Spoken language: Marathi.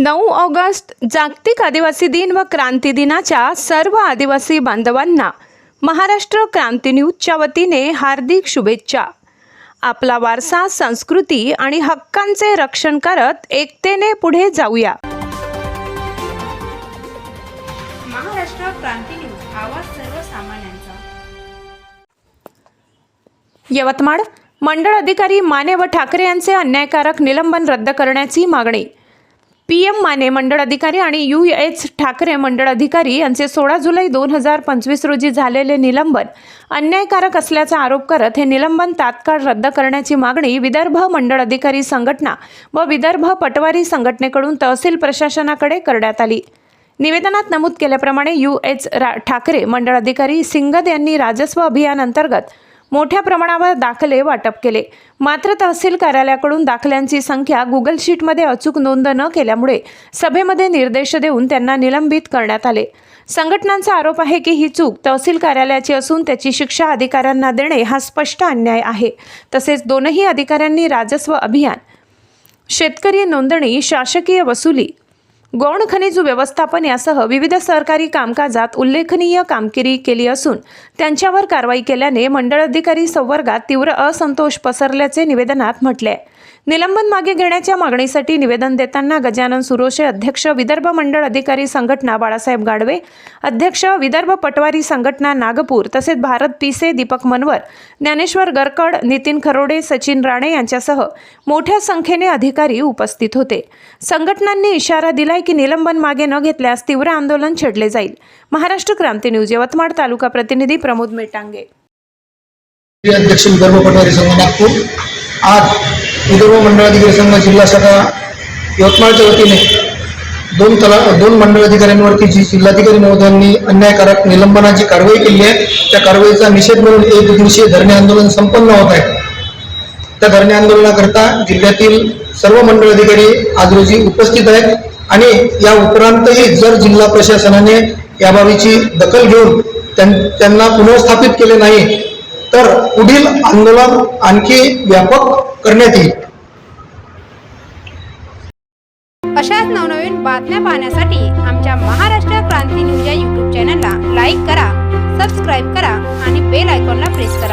नऊ ऑगस्ट जागतिक आदिवासी दिन व क्रांती दिनाच्या सर्व आदिवासी बांधवांना महाराष्ट्र क्रांती न्यूजच्या वतीने हार्दिक शुभेच्छा. आपला वारसा संस्कृती आणि हक्कांचे रक्षण करत एकतेने पुढे जाऊया. महाराष्ट्र क्रांती न्यूज आवाज सर्वसामान्यांचा. यवतमाळ मंडळ अधिकारी माने व ठाकरे यांचे अन्यायकारक निलंबन रद्द करण्याची मागणी. पी एम माने मंडळ अधिकारी आणि यू एच ठाकरे मंडळ अधिकारी यांचे सोळा जुलै दोन हजार पंचवीस रोजी झालेले निलंबन अन्यायकारक असल्याचा आरोप करत हे निलंबन तात्काळ रद्द करण्याची मागणी विदर्भ मंडळ अधिकारी संघटना व विदर्भ पटवारी संघटनेकडून तहसील प्रशासनाकडे करण्यात आली. निवेदनात नमूद केल्याप्रमाणे यू एच रा ठाकरे मंडळ अधिकारी सिंगद यांनी राजस्व अभियान अंतर्गत मोठ्या प्रमाणावर दाखले वाटप केले. मात्र तहसील कार्यालयाकडून दाखल्यांची संख्या गुगल शीटमध्ये अचूक नोंद न केल्यामुळे सभेमध्ये निर्देश देऊन त्यांना निलंबित करण्यात आले. संघटनांचा आरोप आहे की ही चूक तहसील कार्यालयाची असून त्याची शिक्षा अधिकाऱ्यांना देणे हा स्पष्ट अन्याय आहे. तसेच दोनही अधिकाऱ्यांनी राजस्व अभियान शेतकरी नोंदणी शासकीय वसुली गौण खनिज व्यवस्थापन यासह विविध सरकारी कामकाजात उल्लेखनीय कामगिरी केली असून त्यांच्यावर कारवाई केल्याने मंडळ अधिकारी संवर्गात तीव्र असंतोष पसरल्याचे निवेदनात म्हटले आहे. निलंबन मागे घेण्याच्या मागणीसाठी निवेदन देताना गजानन सुरोशे अध्यक्ष विदर्भ मंडळ अधिकारी संघटना बाळासाहेब गाडवे अध्यक्ष विदर्भ पटवारी संघटना नागपूर तसेच भारत पिसे दीपक मनवर ज्ञानेश्वर गरकड नितीन खरोडे सचिन राणे यांच्यासह मोठ्या संख्येने अधिकारी उपस्थित होते. संघटनांनी इशारा दिला की निलंबन मागे न घेतल्यास तीव्र आंदोलन छेडले जाईल. महाराष्ट्र क्रांती न्यूज यवतमाळ तालुका प्रतिनिधी प्रमोद मेटांगे अध्यक्ष विदर्भ पटवारी संघ नागपूर आज विदर्भ मंडळाधिकारी संघ जिल्हा शाखा यवतमाळच्या वतीने दोन तला दोन मंडळ अधिकाऱ्यांवरती जी जिल्हाधिकारी महोदयांनी अन्यायकारक निलंबनाची कारवाई केली आहे त्या कारवाईचा निषेध म्हणून एक दिवशीय धरणे आंदोलन संपन्न होत आहे. त्या धरणे आंदोलनाकरता जिल्ह्यातील सर्व मंडळ अधिकारी आज रोजी उपस्थित आहेत. आणि या उपरांतही जर जिल्हा प्रशासनाने या बाबीची दखल घेऊन त्यांना पुनर्स्थापित केले नाही तर पुढील आंदोलन आणखी व्यापक करण्यात येईल. अशाच नवनवीन बातम्या पाहण्यासाठी आमच्या महाराष्ट्र क्रांती न्यूज या युट्यूब चॅनलला लाईक करा सबस्क्राईब करा आणि बेल आयकॉनला प्रेस करा.